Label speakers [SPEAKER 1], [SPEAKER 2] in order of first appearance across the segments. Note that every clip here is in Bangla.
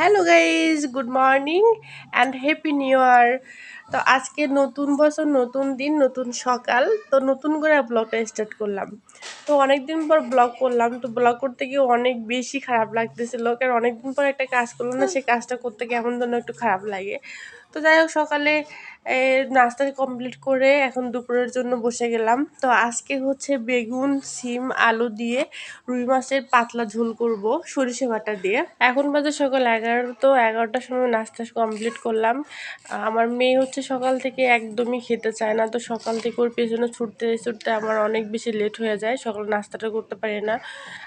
[SPEAKER 1] Hello guys good morning and happy new year. তো আজকে নতুন বছর নতুন দিন নতুন সকাল তো নতুন করে ব্লগটা স্টার্ট করলাম। তো অনেক দিন পর ব্লগ করলাম তো ব্লগ করতে গিয়ে অনেক বেশি খারাপ লাগতেছিল কারণ অনেকদিন পর একটা কাজ করলাম না সেই কাজটা করতে গিয়ে এমন জন্য একটু খারাপ লাগে। তো যাই হোক, সকালে নাস্তা কমপ্লিট করে এখন দুপুরের জন্য বসে গেলাম। তো আজকে হচ্ছে বেগুন, সিম, আলু দিয়ে রুই মাছের পাতলা ঝোল করব সরিষে বাটা দিয়ে। এখন বাজে সকাল এগারো, তো এগারোটার সময় নাস্তা কমপ্লিট করলাম। আমার মেয়ে হচ্ছে সকাল থেকে একদমই খেতে চায় না, তো সকাল থেকে ওর পেছনে ছুটতে ছুটতে আমার অনেক বেশি লেট হয়ে যায়, সকাল নাস্তাটা করতে পারি না।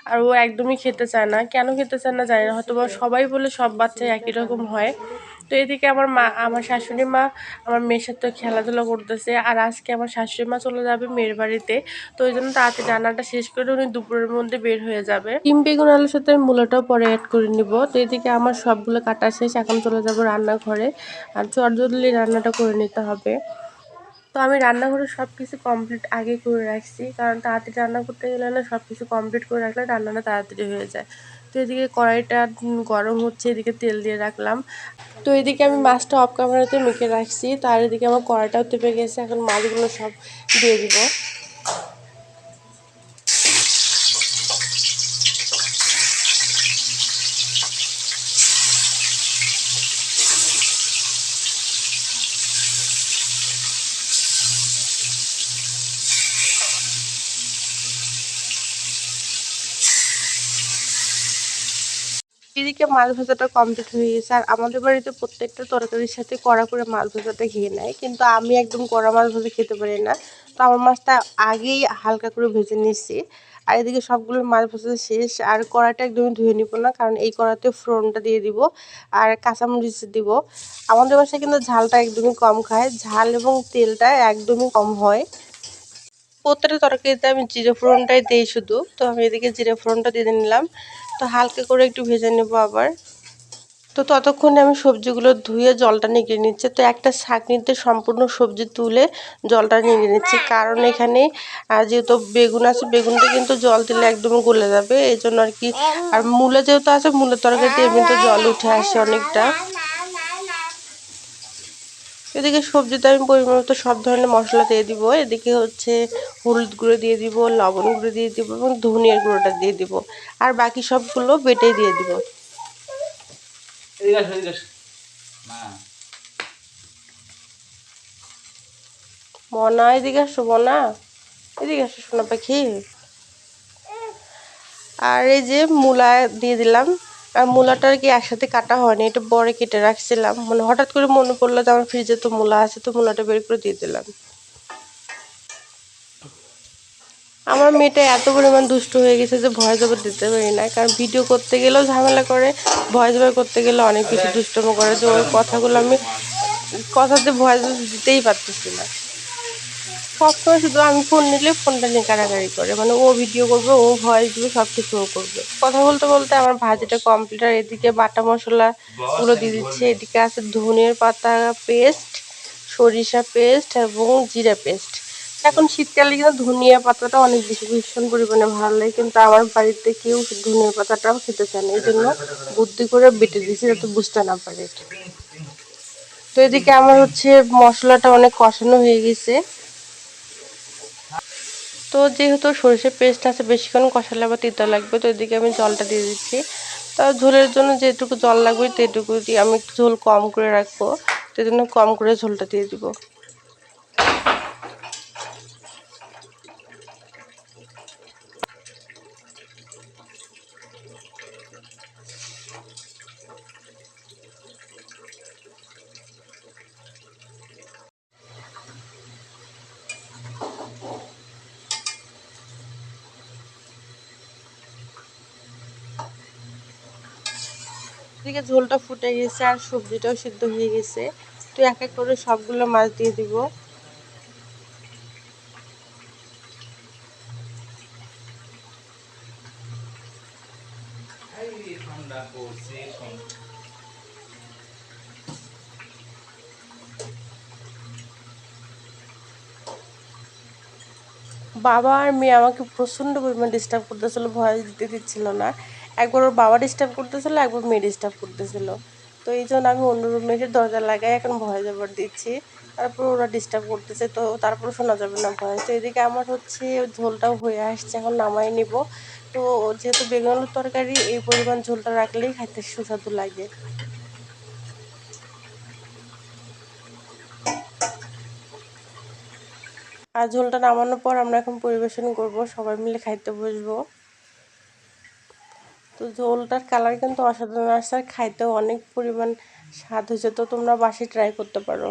[SPEAKER 1] আর ও একদমই খেতে চায় না। কেন খেতে চায় না জানি না হয়তো সবাই বলে সব বাচ্চাই একই রকম হয়। তো এদিকে আমার মা, আমার শাশুড়ি মা, আমার মেয়ের সাথে খেলাধুলা করতেছে। আর আজকে আমার শাশুড়ি মা চলে যাবে মেয়ের বাড়িতে। তো ওই জন্য তাড়াতাড়ি রান্নাটা শেষ করে উনি দুপুরের মধ্যে বের হয়ে যাবে। ডিম, বেগুন, আলুর সাথে আমি মূলাটাও পরে অ্যাড করে নিব। তো এদিকে আমার সবগুলো কাটা শেষ, এখন চলে যাব রান্নাঘরে। আর চটজলদি রান্নাটা করে নিতে হবে। তো আমি রান্নাঘরে সব কিছু কমপ্লিট আগে করে রাখছি। কারণ তাড়াতাড়ি রান্না করতে গেলে না সব কিছু কমপ্লিট করে রাখলে রান্নাটা তাড়াতাড়ি হয়ে যায়। তো এদিকে কড়াইটা গরম হচ্ছে, এদিকে তেল দিয়ে রাখলাম। তো এদিকে আমি মাছটা অফ ক্যামেরাতে মেখে রাখছি। তার এদিকে আমার কড়াইটাও তেপে গেছে। এখন মাছগুলো সব দিয়ে দিব। এদিকে মাছ ভাজাটা কমপ্লিট হয়ে গেছে। আর আমাদের বাড়িতে প্রত্যেকটা তরকারির সাথে কড়া করে মাছ ভাজাটা খেয়ে নেয়। কিন্তু আমি একদম কড়া মাছ ভাজা খেতে পারি না। তো আমার মাছটা আগেই হালকা করে ভেজে নিচ্ছি আর এদিকে সবগুলো মাছ ভাজা শেষ। আর কড়াইটা একদমই ধুয়ে নিব না, কারণ এই কড়াইতে ফ্রনটা দিয়ে দিব আর কাঁচামরিচ দিব। আমাদের বাসায় কিন্তু ঝালটা একদমই কম খায়, ঝাল এবং তেলটা একদমই কম হয়। প্রত্যেকটা তরকারিতে আমি জিরে ফোড়নটাই দিই শুধু। তো আমি এদিকে জিরে ফোড়নটা দিয়ে নিলাম তো হালকা করে একটু ভেজে নেব আবার। তো ততক্ষণে আমি সবজিগুলো ধুয়ে জলটা নিগড়ে নিচ্ছে। তো একটা নিতে সম্পূর্ণ সবজি তুলে জলটা নিগড়ে নিচ্ছি। কারণ এখানে যেহেতু বেগুন আছে বেগুনটা কিন্তু জল দিলে একদম গলে যাবে। এই জন্য আর কি আর মূলে যেহেতু আছে মূলের তরকারিতে এমনিতে জল উঠে আসে অনেকটা। এদিকে সবজিতে আমি পরিমাণ মতো সব ধরনের মশলা দিয়ে দিব। এদিকে হচ্ছে হলুদ গুঁড়ো দিয়ে দিব লবণ গুঁড়ো দিয়ে দিব এবং ধনিয়ার গুঁড়োটা দিয়ে দিব। আর বাকি সবগুলো বেটে দিয়ে দিব। মনা, এদিকে আসো, মনা। এদিকে আসো, সোনা পাখি। আর এই যে মূলা দিয়ে দিলাম। আর মূলাটা আর কি একসাথে কাটা হয়নি? এটা বড় কেটে রাখছিলাম। মানে হঠাৎ করে মনে পড়ল যে আমার ফ্রিজে তো মূলা আছে, তো মূলাটা বের করে দিয়ে দিলাম। আমার মেয়েটা এত পরিমাণ দুষ্ট হয়ে গেছে যে ভয়েস জবর দিতে পারি না। কারণ ভিডিও করতে গেলেও ঝামেলা করে ভয়েস জবর করতে গেলে অনেক বেশি দুষ্টম করে যে ওই কথাগুলো আমি কথাতে ভয় দিতেই পারতেছি না। সবসময় শুধু আমি ফোন নিলে ফোনটা নিয়ে কাড়াকাড়ি করে। মানে ও ভিডিও করবে ও ভয়েস দিবে সব কিছু ও করবে। কথা বলতে বলতে আমার ভাজিটা কমপ্লিট আর এদিকে বাটা মশলাগুলো দিয়ে দিচ্ছে। এদিকে আছে ধনের পাতা পেস্ট সরিষা পেস্ট এবং জিরা পেস্ট এখন শীতকালে কিন্তু ধনিয়া পাতাটা অনেক বেশি ভীষণ পরিমাণে ভালো লাগে, কিন্তু আমার বাড়িতে কেউ ধনিয়া পাতাটাও খেতে চায় না। এই জন্য বুদ্ধি করে বেটে দিয়েছি যাতে বুঝতে না পারে। তো এদিকে আমার হচ্ছে মশলাটা অনেক কষানো হয়ে গেছে। তো যেহেতু সরষের পেস্ট আছে, বেশিক্ষণ কষালে আবার তিতা লাগবে, তো এদিকে আমি জলটা দিয়ে দিচ্ছি। তো ঝোলের জন্য যেটুকু জল লাগবে সেটুকু দিয়ে আমি একটু ঝোল কম করে রাখব, সেই জন্য কম করে ঝোলটা দিয়ে দিব। এদিকে ঝোলটা ফুটে গেছে আর সবজিটাও সিদ্ধ হয়ে গেছে। তো এক এক করে সবগুলো মাছ দিয়ে দিব। বাবা আর মেয়ে আমাকে প্রচণ্ড পরিমাণ ডিস্টার্ব করতেছিল, ভয় দিতে দিচ্ছিল না। একবার ওর বাবা ডিস্টার্ব করতেছিল, একবার মেয়ে ডিস্টার্ব করতেছিল। তো এই জন্য আমি অন্য রুমে এসে দরজা লাগাই, এখন ভয় যাবার দিচ্ছি। তারপর ওরা ডিস্টার্ব করতেছে, তো তারপর শোনা যাবে না ভয়। তো এদিকে আমার হচ্ছে ঝোলটাও হয়ে আসছে, এখন নামাই নিব। তো যেহেতু বেগুনের তরকারি, এই পরিমাণ ঝোলটা রাখলেই খাইতে সুস্বাদু লাগে। আর ঝোলটা নামানোর পর আমরা এখন পরিবেশন করব, সবাই মিলে খাইতে বসবো। তো ঝোলটার কালার কিন্তু অসাধারণ। আসছে আর খাইতেও অনেক পরিমাণ স্বাদ হয়েছে, তো তোমরা বাসে ট্রাই করতে পারো।